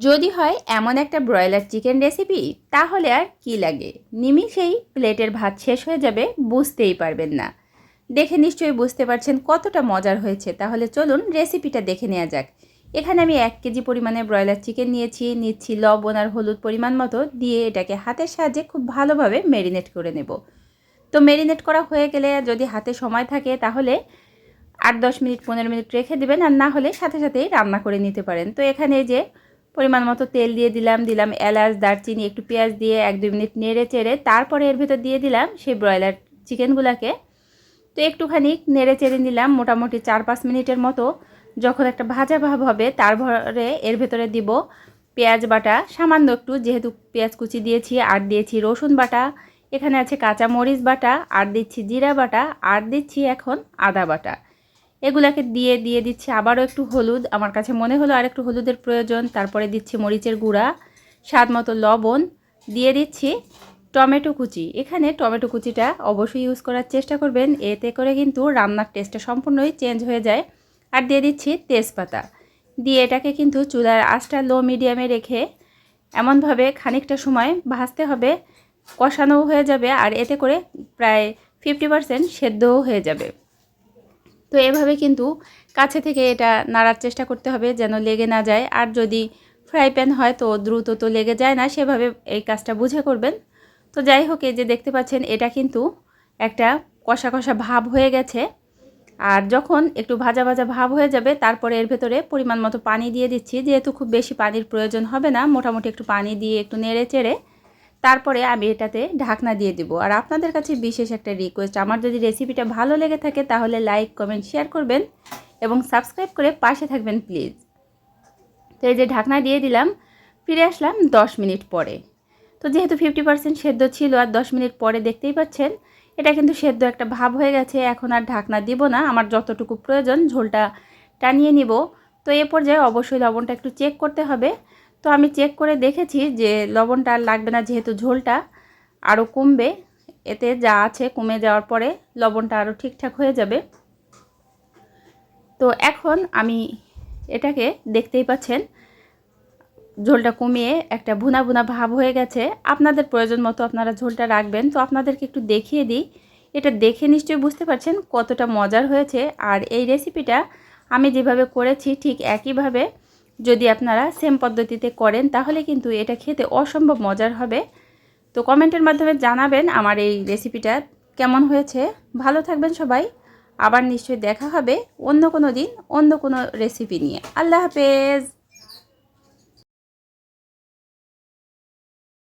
যদি হয় এমন একটা ব্রয়লার চিকেন রেসিপি তাহলে আর কি লাগে? নিমিষেই প্লেটের ভাত শেষ হয়ে যাবে, বুঝতেই পারবেন না। দেখে নিশ্চয়ই বুঝতে পারছেন কতটা মজার হয়েছে। তাহলে চলুন রেসিপিটা দেখে নেওয়া যাক। এখানে আমি এক কেজি পরিমাণে ব্রয়লার চিকেন নিয়েছি, নিচ্ছি লবণ আর হলুদ পরিমাণ মতো, দিয়ে এটাকে হাতের সাহায্যে খুব ভালোভাবে মেরিনেট করে নেব। তো মেরিনেট করা হয়ে গেলে যদি হাতে সময় থাকে, তাহলে আট দশ মিনিট, পনেরো মিনিট রেখে দেবেন, আর না হলে সাথে সাথেই রান্না করে নিতে পারেন। তো এখানে যে পরিমাণ মতো তেল দিয়ে দিলাম দিলাম এলাচ, দারচিনি, একটু পেঁয়াজ দিয়ে এক দুই মিনিট নেড়ে চেড়ে, তারপরে এর ভেতর দিয়ে দিলাম সেই ব্রয়লার চিকেনগুলোকে তো একটুখানি নেড়ে চেড়ে নিলাম মোটামুটি চার পাঁচ মিনিটের মতো। যখন একটা ভাজা ভাব হবে তারপরে এর ভেতরে দিব পেঁয়াজ বাটা। সামান্য একটু, যেহেতু পেঁয়াজ কুচি দিয়েছি, আর দিয়েছি রসুন বাটা। এখানে আছে কাঁচা মরিচ বাটা, আর দিচ্ছি জিরা বাটা, আর দিচ্ছি এখন আদা বাটা। এগুলাকে দিয়ে দিয়ে দিচ্ছি। আবারও একটু হলুদ। আমার কাছে মনে হলো আর একটু হলুদের প্রয়োজন। তারপরে দিচ্ছি মরিচের গুঁড়া, স্বাদ মতো লবণ। দিয়ে দিচ্ছি টমেটো কুচি। এখানে টমেটো কুচিটা অবশ্যই ইউজ করার চেষ্টা করবেন। এতে করে কিন্তু রান্নার টেস্টটা সম্পূর্ণই চেঞ্জ হয়ে যায়। আর দিয়ে দিচ্ছি তেজপাতা। দিয়ে এটাকে কিন্তু চুলার আঁচটা লো মিডিয়ামে রেখে এমনভাবে খানিকটা সময় ভাজতে হবে। কষানোও হয়ে যাবে। আর এতে করে প্রায় ফিফটি পারসেন্ট সেদ্ধও হয়ে যাবে। তো এভাবে কিন্তু কাছে থেকে এটা নাড়ার চেষ্টা করতে হবে যেন লেগে না যায়। আর যদি ফ্রাই প্যান হয় তো দ্রুত তো লেগে যায় না, সেভাবে এই কাজটা বুঝে করবেন। তো যাই হোক, এই যে দেখতে পাচ্ছেন, এটা কিন্তু একটা কষা কষা ভাব হয়ে গেছে। আর যখন একটু ভাজা ভাজা ভাব হয়ে যাবে, তারপরে এর ভেতরে পরিমাণ মতো পানি দিয়ে দিচ্ছি। যেহেতু খুব বেশি পানির প্রয়োজন হবে না, মোটামুটি একটু পানি দিয়ে একটু নেড়ে চেড়ে তারপরে আমি এটাতে ঢাকনা দিয়ে দিব। আর আপনাদের কাছে বিশেষ একটা রিকোয়েস্ট আমার যদি রেসিপিটা ভালো লেগে থাকে তাহলে লাইক কমেন্ট শেয়ার করবেন এবং সাবস্ক্রাইব করে পাশে থাকবেন প্লিজ তো এই যে ঢাকনা দিয়ে দিলাম, ফিরে আসলাম দশ মিনিট পরে। তো যেহেতু ফিফটি পার্সেন্ট সেদ্ধ ছিল আর দশ মিনিট পরে দেখতেই পাচ্ছেন, এটা কিন্তু সেদ্ধ একটা ভাব হয়ে গেছে, এখন আর ঢাকনা দিব না, আমার যতটুকু প্রয়োজন ঝোলটা টানিয়ে নিব। তো এ পর্যায়ে অবশ্যই লবণটা একটু চেক করতে হবে। তো আমি চেক করে দেখেছি যে লবণটা আর লাগবে না যেহেতু ঝোলটা আরও কমবে, এতে যা আছে কমে যাওয়ার পরে লবণটা আরও ঠিকঠাক হয়ে যাবে। তো এখন আমি এটাকে দেখতেই পাচ্ছেন, ঝোলটা কমিয়ে একটা ভুনা ভুনা ভাব হয়ে গেছে। আপনাদের প্রয়োজন মতো আপনারা ঝোলটা রাখবেন। তো আপনাদেরকে একটু দেখিয়ে দিই, এটা দেখে নিশ্চয়ই বুঝতে পারছেন কতটা মজার হয়েছে। আর এই রেসিপিটা আমি যেভাবে করেছি ঠিক একইভাবে যদি আপনারা সেম পদ্ধতিতে করেন, তাহলে কিন্তু এটা খেতে অসম্ভব মজার হবে। তো কমেন্টের মাধ্যমে জানাবেন আমার এই রেসিপিটা কেমন হয়েছে। ভালো থাকবেন সবাই। আবার নিশ্চয়ই দেখা হবে অন্য কোনো দিন, অন্য কোনো রেসিপি নিয়ে। আল্লাহ হাফেজ!